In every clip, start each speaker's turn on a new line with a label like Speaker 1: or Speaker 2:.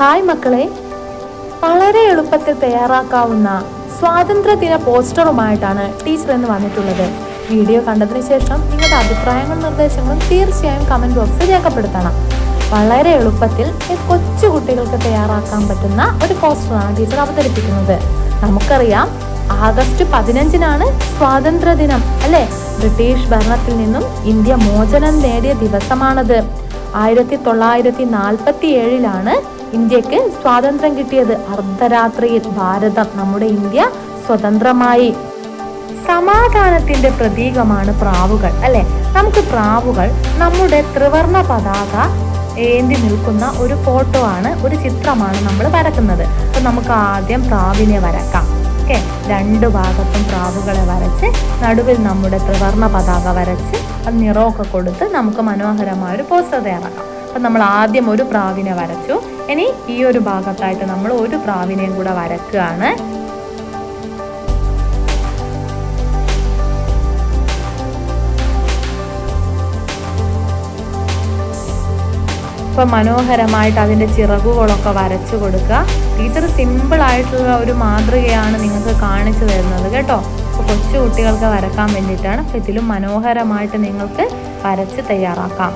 Speaker 1: Hi മക്കളെ. വളരെ എളുപ്പത്തിൽ തയ്യാറാക്കാവുന്ന സ്വാതന്ത്ര്യദിന പോസ്റ്ററുമായിട്ടാണ് ടീച്ചർ എന്ന് വന്നിട്ടുള്ളത്. വീഡിയോ കണ്ടതിന് ശേഷം നിങ്ങളുടെ അഭിപ്രായങ്ങളും നിർദ്ദേശങ്ങളും തീർച്ചയായും കമന്റ് ബോക്സിൽ രേഖപ്പെടുത്തണം. വളരെ എളുപ്പത്തിൽ കൊച്ചു കുട്ടികൾക്ക് തയ്യാറാക്കാൻ പറ്റുന്ന ഒരു പോസ്റ്ററാണ് ടീച്ചർ അവതരിപ്പിക്കുന്നത്. നമുക്കറിയാം ആഗസ്റ്റ് പതിനഞ്ചിനാണ് സ്വാതന്ത്ര്യദിനം അല്ലേ? ബ്രിട്ടീഷ് ഭരണത്തിൽ നിന്നും ഇന്ത്യ മോചനം നേടിയ ദിവസമാണത്. ആയിരത്തി തൊള്ളായിരത്തി നാൽപ്പത്തി ഏഴിലാണ് ഇന്ത്യയ്ക്ക് സ്വാതന്ത്ര്യം കിട്ടിയത്. അർദ്ധരാത്രിയിൽ ഭാരതം നമ്മുടെ ഇന്ത്യ സ്വതന്ത്രമായി. സമാധാനത്തിന്റെ പ്രതീകമാണ് പ്രാവുകൾ അല്ലെ? നമുക്ക് പ്രാവുകൾ നമ്മുടെ ത്രിവർണ പതാക ഏന്തി നിൽക്കുന്ന ഒരു ഫോട്ടോ ആണ് ഒരു ചിത്രമാണ് നമ്മൾ വരക്കുന്നത്. അപ്പൊ നമുക്ക് ആദ്യം പ്രാവിനെ വരക്കാം. ഓക്കെ രണ്ട് ഭാഗത്തും പ്രാവുകളെ വരച്ച് നടുവിൽ നമ്മുടെ ത്രിവർണ പതാക വരച്ച് അത് നിറമൊക്കെ കൊടുത്ത് നമുക്ക് മനോഹരമായ ഒരു പോസ്റ്റർ തയ്യാറാക്കാം. അപ്പം നമ്മൾ ആദ്യം ഒരു പ്രാവിനെ വരച്ചു. ഇനി ഈ ഒരു ഭാഗത്തായിട്ട് നമ്മൾ ഒരു പ്രാവിനെയും കൂടെ വരക്കുകയാണ്. ഇപ്പൊ മനോഹരമായിട്ട് അതിന്റെ ചിറകുകളൊക്കെ വരച്ചു കൊടുക്കുക. ടീച്ചർ സിമ്പിളായിട്ടുള്ള ഒരു മാതൃകയാണ് നിങ്ങൾക്ക് കാണിച്ചു തരുന്നത് കേട്ടോ. അപ്പോൾ കൊച്ചു കുട്ടികൾക്ക് വരക്കാൻ വേണ്ടിയിട്ടാണ്. അപ്പോൾ ഇതിലും മനോഹരമായിട്ട് നിങ്ങൾക്ക് വരച്ച് തയ്യാറാക്കാം.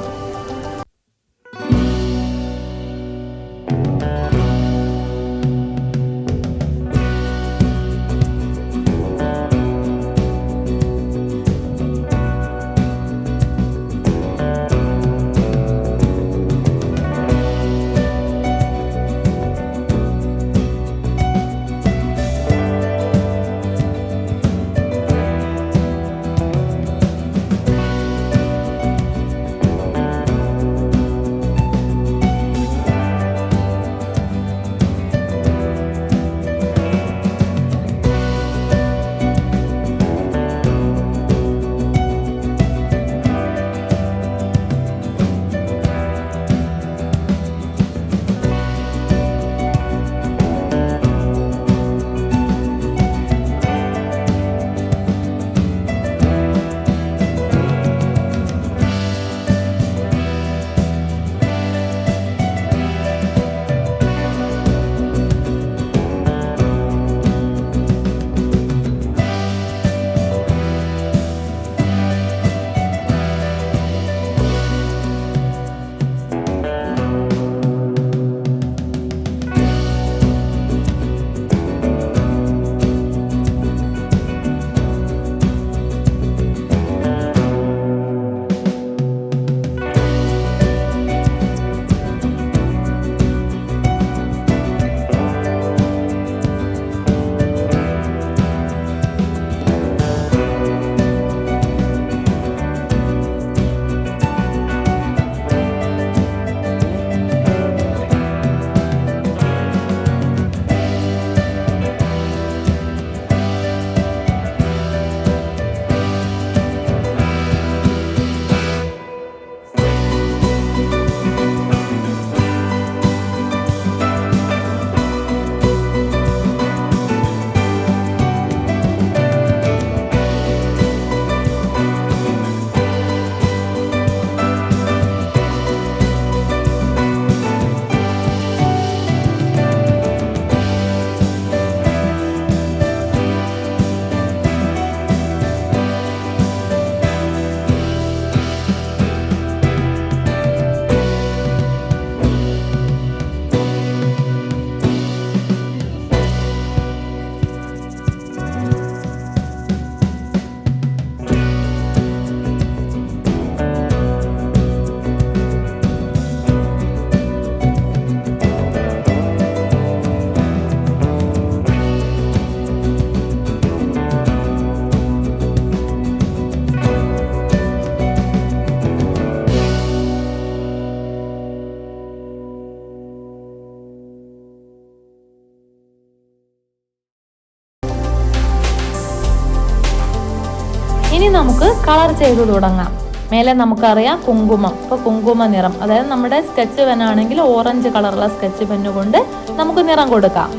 Speaker 1: കളർ ചെയ്ത് തുടങ്ങാം. മേലെ നമുക്കറിയാം കുങ്കുമം. ഇപ്പോൾ കുങ്കുമ നിറം. അതായത് നമ്മുടെ സ്കെച്ച് പെൻ ആണെങ്കിൽ ഓറഞ്ച് കളറുള്ള സ്കെച്ച് പെന്ന് കൊണ്ട് നമുക്ക് നിറം കൊടുക്കാം.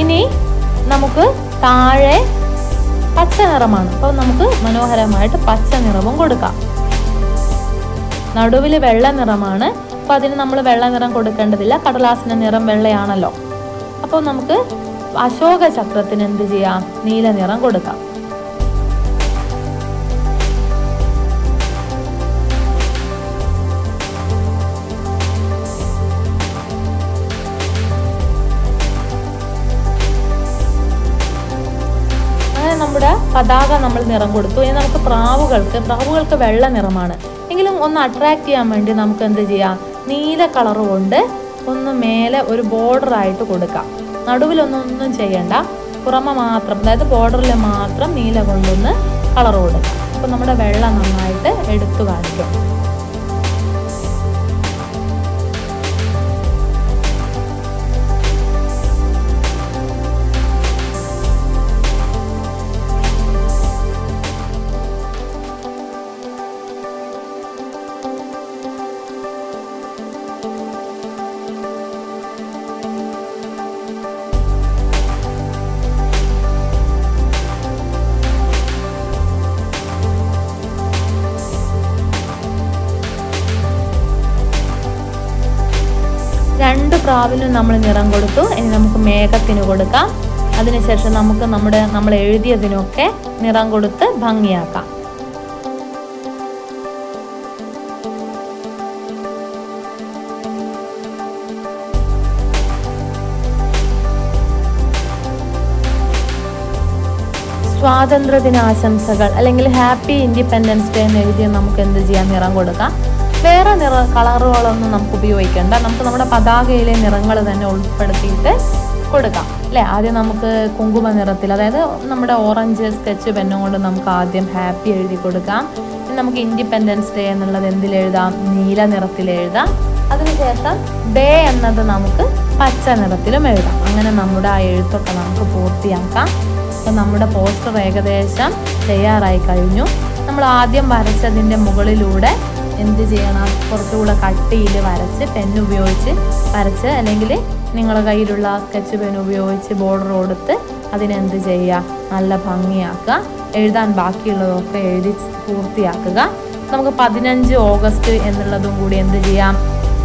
Speaker 1: ഇനി നമുക്ക് താഴെ പച്ച നിറമാണ്. അപ്പോൾ നമുക്ക് മനോഹരമായിട്ട് പച്ച നിറവും കൊടുക്കാം. നടുവിൽ വെള്ള നിറമാണ്. അപ്പോൾ അതിന് നമ്മൾ വെള്ള നിറം കൊടുക്കേണ്ടതില്ല. കടലാസിന്റെ നിറം വെള്ളയാണല്ലോ. അപ്പോൾ നമുക്ക് അശോക ചക്രത്തിന് എന്ത് ചെയ്യാം? നീല നിറം കൊടുക്കാം. നമ്മുടെ പതാക നമ്മൾ നിറം കൊടുത്തു. ഇനി നമുക്ക് പ്രാവുകൾക്ക് പ്രാവുകൾക്ക് വെള്ള നിറമാണ്. എങ്കിലും ഒന്ന് അട്രാക്ട് ചെയ്യാൻ വേണ്ടി നമുക്ക് എന്ത് ചെയ്യാം? നീല കളർ കൊണ്ട് ഒന്ന് മേലെ ഒരു ബോർഡർ ആയിട്ട് കൊടുക്കാം. നടുവിലൊന്നും ഒന്നും ചെയ്യണ്ട. പുറമെ മാത്രം അതായത് ബോർഡറിൽ മാത്രം നീല കൊണ്ടൊന്ന് കളർ കൊടുക്കാം. അപ്പോൾ നമ്മുടെ വെള്ളം നന്നായിട്ട് എടുത്തു കാണിക്കും. പ്രാവിനും നമ്മൾ നിറം കൊടുത്തു. ഇനി നമുക്ക് മേഘത്തിന് കൊടുക്കാം. അതിനുശേഷം നമുക്ക് നമ്മുടെ നമ്മൾ എഴുതിയതിനൊക്കെ നിറം കൊടുത്ത് ഭംഗിയാക്കാം. സ്വാതന്ത്ര്യ ദിനാശംസകൾ അല്ലെങ്കിൽ ഹാപ്പി ഇൻഡിപെൻഡൻസ് ഡേ എന്ന് എഴുതിയ നമുക്ക് എന്ത് ചെയ്യാം? നിറം കൊടുക്കാം. വേറെ നിറ കളറുകളൊന്നും നമുക്ക് ഉപയോഗിക്കേണ്ട. നമുക്ക് നമ്മുടെ പതാകയിലെ നിറങ്ങൾ തന്നെ ഉൾപ്പെടുത്തിയിട്ട് കൊടുക്കാം. അല്ലേ? ആദ്യം നമുക്ക് കുങ്കുമ നിറത്തിൽ അതായത് നമ്മുടെ ഓറഞ്ച് സ്കെച്ച് പെന്നും കൊണ്ട് നമുക്ക് ആദ്യം ഹാപ്പി എഴുതി കൊടുക്കാം. പിന്നെ നമുക്ക് ഇൻഡിപെൻഡൻസ് ഡേ എന്നുള്ളത് എന്തിൽ എഴുതാം? നീല നിറത്തിൽ എഴുതാം. അതിനുശേഷം ഡേ എന്നത് നമുക്ക് പച്ച നിറത്തിലും എഴുതാം. അങ്ങനെ നമ്മുടെ ആ എഴുത്തൊക്കെ നമുക്ക് പൂർത്തിയാക്കാം. അപ്പം നമ്മുടെ പോസ്റ്റർ ഏകദേശം തയ്യാറായി കഴിഞ്ഞു. നമ്മൾ ആദ്യം വരച്ചതിന്റെ മുകളിലൂടെ എന്ത് ചെയ്യണം? കുറച്ചുകൂടെ കട്ടിയിൽ വരച്ച് പെൻ ഉപയോഗിച്ച് വരച്ച് അല്ലെങ്കിൽ നിങ്ങളുടെ കയ്യിലുള്ള സ്കെച്ച് പെൻ ഉപയോഗിച്ച് ബോർഡർ കൊടുത്ത് അതിനെന്ത് ചെയ്യുക? നല്ല ഭംഗിയാക്കുക. എഴുതാൻ ബാക്കിയുള്ളതൊക്കെ എഴുതി പൂർത്തിയാക്കുക. നമുക്ക് പതിനഞ്ച് ഓഗസ്റ്റ് എന്നുള്ളതും കൂടി എന്ത് ചെയ്യാം?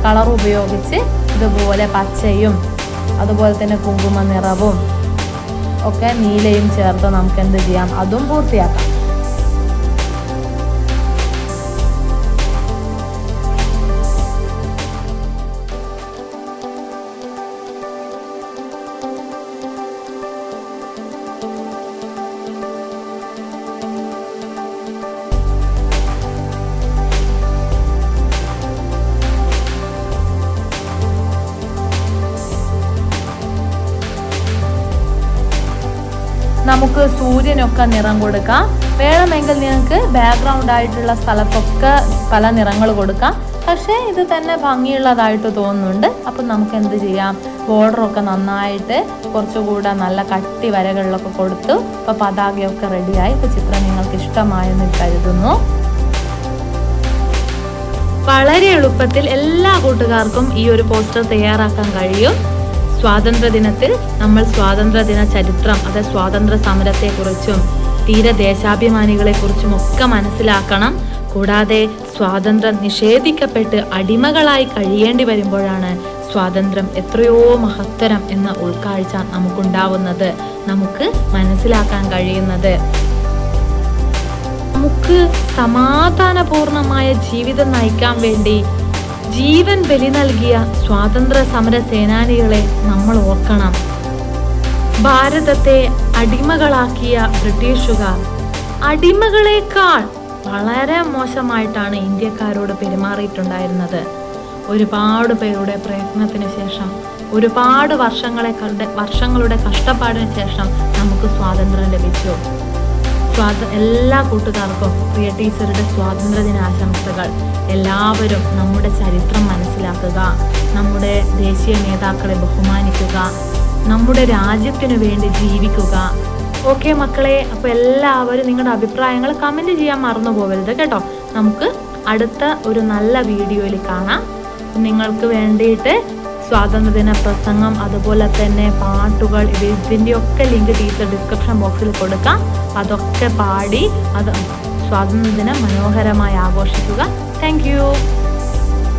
Speaker 1: കളർ ഉപയോഗിച്ച് ഇതുപോലെ പച്ചയും അതുപോലെ തന്നെ കുങ്കുമ നിറവും ഒക്കെ നീലയും ചേർത്ത് നമുക്ക് എന്ത് ചെയ്യാം? അതും പൂർത്തിയാക്കാം. നമുക്ക് സൂര്യനൊക്കെ നിറം കൊടുക്കാം. വേണമെങ്കിൽ നിങ്ങൾക്ക് ബാക്ക്ഗ്രൗണ്ട് ആയിട്ടുള്ള സ്ഥലത്തൊക്കെ പല നിറങ്ങൾ കൊടുക്കാം. പക്ഷേ ഇത് തന്നെ ഭംഗിയുള്ളതായിട്ട് തോന്നുന്നുണ്ട്. അപ്പം നമുക്ക് എന്ത് ചെയ്യാം? ബോർഡറൊക്കെ നന്നായിട്ട് കുറച്ചുകൂടെ നല്ല കട്ടി വരകളിലൊക്കെ കൊടുത്തു. ഇപ്പോൾ പതാകയൊക്കെ റെഡിയായി ഇപ്പോൾ ചിത്രം നിങ്ങൾക്ക് ഇഷ്ടമായെന്ന് കരുതുന്നു. വളരെ എളുപ്പത്തിൽ എല്ലാ കൂട്ടുകാർക്കും ഈ ഒരു പോസ്റ്റർ തയ്യാറാക്കാൻ കഴിയും. സ്വാതന്ത്ര്യ ദിനത്തിൽ നമ്മൾ സ്വാതന്ത്ര്യ ദിന ചരിത്രം അതായത് സ്വാതന്ത്ര്യ സമരത്തെക്കുറിച്ചും തീരദേശാഭിമാനികളെ കുറിച്ചും ഒക്കെ മനസ്സിലാക്കണം. കൂടാതെ സ്വാതന്ത്ര്യം നിഷേധിക്കപ്പെട്ട് അടിമകളായി കഴിയേണ്ടി വരുമ്പോഴാണ് സ്വാതന്ത്ര്യം എത്രയോ മഹത്തരം എന്ന ഉൾക്കാഴ്ച നമുക്കുണ്ടാവുന്നത് നമുക്ക് മനസ്സിലാക്കാൻ കഴിയുന്നത്. നമുക്ക് സമാധാനപൂർണമായ ജീവിതം നയിക്കാൻ വേണ്ടി ജീവൻ ബലി നൽകിയ സ്വാതന്ത്ര്യ സമര സേനാനികളെ നമ്മൾ ഓർക്കണം. ഭാരതത്തെ അടിമകളാക്കിയ ബ്രിട്ടീഷുകാർ അടിമകളെക്കാൾ വളരെ മോശമായിട്ടാണ് ഇന്ത്യക്കാരോട് പെരുമാറിയിട്ടുണ്ടായിരുന്നത്. ഒരുപാട് പേരുടെ പ്രയത്നത്തിന് ശേഷം ഒരുപാട് വർഷങ്ങളെ വർഷങ്ങളുടെ കഷ്ടപ്പാടിന് ശേഷം നമുക്ക് സ്വാതന്ത്ര്യം ലഭിച്ചു. സ്വാത എല്ലാ കൂട്ടുകാർക്കും പ്രിയ ടീച്ചറുടെ സ്വാതന്ത്ര്യ ദിനാശംസകൾ. എല്ലാവരും നമ്മുടെ ചരിത്രം മനസ്സിലാക്കുക നമ്മുടെ ദേശീയ നേതാക്കളെ ബഹുമാനിക്കുക നമ്മുടെ രാജ്യത്തിനു വേണ്ടി ജീവിക്കുക. ഓക്കെ മക്കളെ അപ്പോൾ എല്ലാവരും നിങ്ങളുടെ അഭിപ്രായങ്ങൾ കമന്റ് ചെയ്യാൻ മറന്നു പോകരുത് കേട്ടോ. നമുക്ക് അടുത്ത ഒരു നല്ല വീഡിയോയിൽ കാണാം. നിങ്ങൾക്ക് വേണ്ടിയിട്ട് സ്വാതന്ത്ര്യദിന പ്രസംഗം അതുപോലെ തന്നെ പാട്ടുകൾ ഇത് ഇതിന്റെയൊക്കെ ലിങ്ക് ടീച്ചർ ഡിസ്ക്രിപ്ഷൻ ബോക്സിൽ കൊടുക്കാം. അതൊക്കെ പാടി അത് സ്വാതന്ത്ര്യദിനം മനോഹരമായി ആഘോഷിക്കുക. താങ്ക്